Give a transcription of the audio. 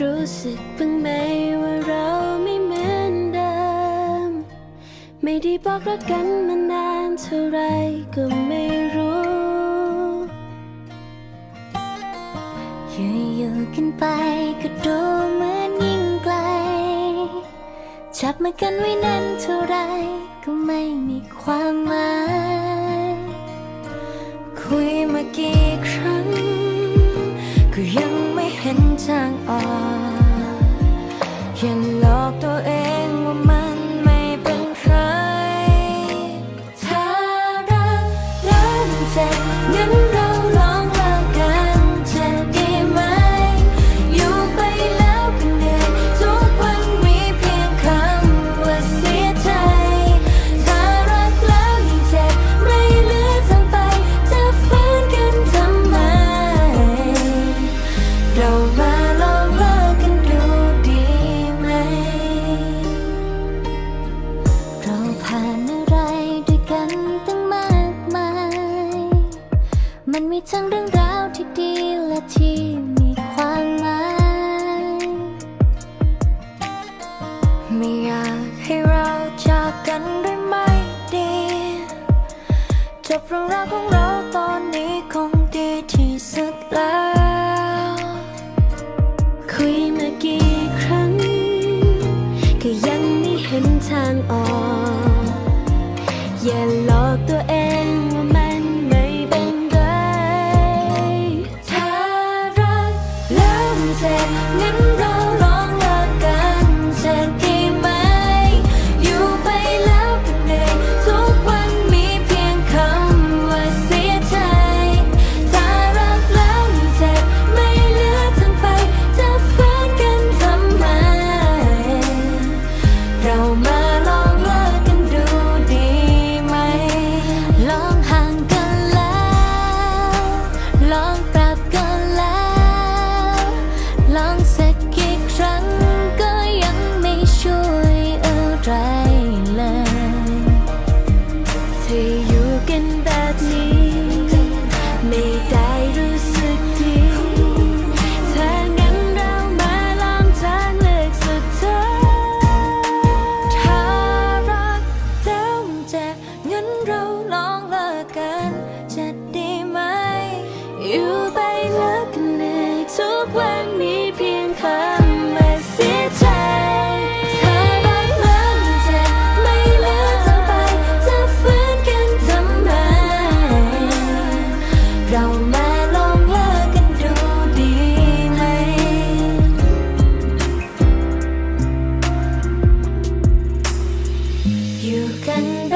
รู้สึกบ้างไหมว่าเราไม่เหมือนเดิม ไม่ได้บอกรักกันมานานเท่าไรก็ไม่รู้อยู่ๆกันไปก็ดูเหมือนยิ่งไกล จับมือกันไว้นานเท่าไรก็ไม่มีความหมาย คุยมากี่ครั้ง กกันด้วยไม่ดี จบเรื่องราวของเราตอนนี้คงดีที่สุดแล้ว คุยมากี่ครั้ง ก็ยังไม่เห็นทางออก อย่าหลอกตัวเองว่ามันไม่เป็นไรถ้ารักแล้วเจ็บงั้น bukan